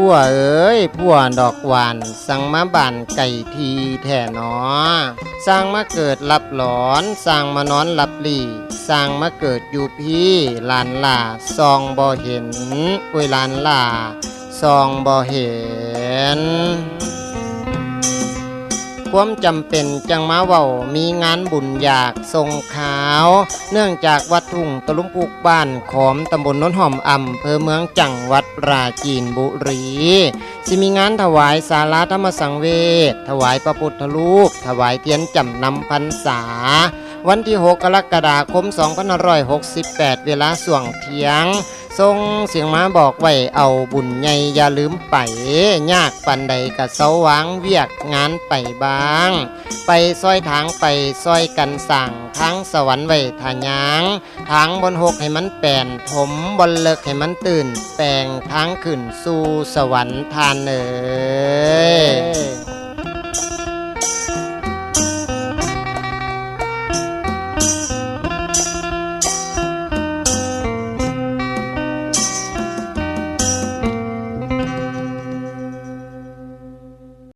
ผัวเอ้ยผัวดอกหวานสั่งมาบานไก่ทีแท่นอสร้างมาเกิดหลับหลอนสร้างมานอนหลับหลีสร้างมาเกิดอยู่พี่ลานล่าซองบ่เห็นอุ้ยลานล่าซองบ่เห็น ความจำเป็นจังมาเว้ามีงานบุญอยากทรงขาว เนื่องจากวัดทุ่งตะลุมปุกบ้านขอมตำบลนนหอมอำเภอเมืองจังหวัดปราจีนบุรีสิมีงานถวายสาราธรรมสังเวชถวายพระพุทธรูป ถวายเทียนจำนำพรรษา วันที่ 6 กรกฎาคม 2568 เวลาส่วงเทียง ทรงเสียงม้าบอกไว้เอาบุญใหญ่อย่าลืมไป ยากปันใดกะเสาวางเวียกงานไปบ้าง ไปซอยทางไปซอยกันสั่งทางสวรรค์ไว้ทายางทางบนหกให้มันแป่นถมบนเลิกให้มันตื่น แปลงทางขึ้นสู่สวรรค์ทานเอ๋ย